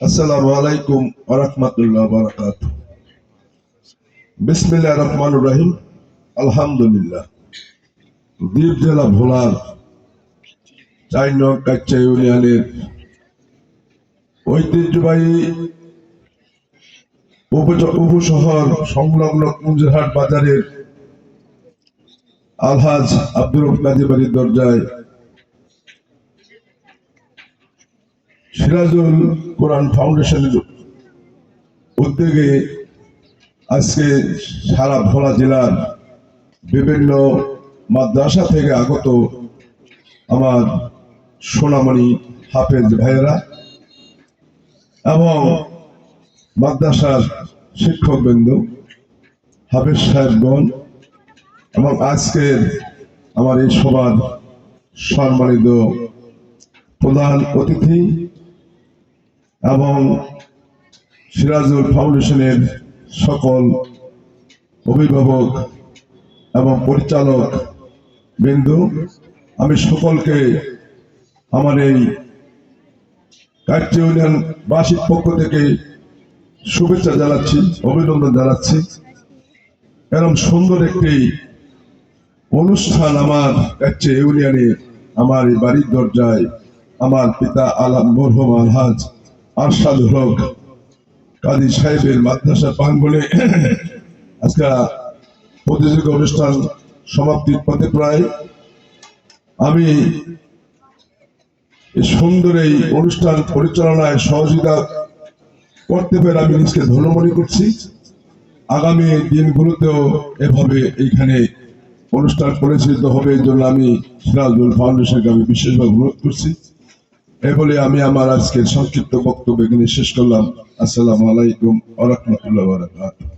আসসালামু আলাইকুম ওরহমতুল্লাহ রহমান রহিম আলহামদুলিল্লাহ দ্বীপ জেলা ভোলার কাচ্চা ইউনিয়নের ঐতিহ্যবাহী উপ- উপশহর সংলগ্ন কুঞ্জরহাট বাজারের আলহাজ আব্দুল কাজী বাড়ির দরজায়। সিরাজুল কোরআন ফাউন্ডেশনের উদ্যোগে আজকে সারা ভোলা জেলার বিভিন্ন মাদ্রাসা থেকে আগত আমার সোনামণি হাফেজ ভাইয়েরা এবং মাদ্রাসার শিক্ষকবৃন্দ, হাফেজ সাহেবগণ এবং আজকের আমার এই সভার সম্মানিত প্রধান অতিথি এবং সিরাজুল ফাউন্ডেশনের সকল অভিভাবক এবং পরিচালক বিন্দু, আমি সকলকে আমার এই কার্য বাসীর পক্ষ থেকে শুভেচ্ছা জানাচ্ছি, অভিনন্দন জানাচ্ছি। এরকম সুন্দর একটি অনুষ্ঠান আমার কাছে ইউনিয়নে আমার এই বাড়ির দরজায় আমার পিতা আলাম মরহুম আলহাজ আরশাদ হক, কাজী সাহেবের মাদ্রাসা প্রাঙ্গনে আজকে প্রতিযোগিতা অনুষ্ঠান সমাপ্তির পথে প্রায় আমি সুন্দর এই অনুষ্ঠান পরিচালনায় সহযোগিতা করতে পেরে আমি নিজকে ধন্য মনে করছি। আগামী দিনগুলোতেও এভাবে এইখানে অনুষ্ঠান পরিচালিত হবে, এই জন্য আমি সিরাজুল ফাউন্ডেশনকে আমি বিশেষভাবে অনুরোধ করছি। এ বলে আমি আমার আজকের সংক্ষিপ্ত বক্তব্য এখানে শেষ করলাম। আসসালামু আলাইকুম আ রহমতুল্লাহ বারাকাতুহু।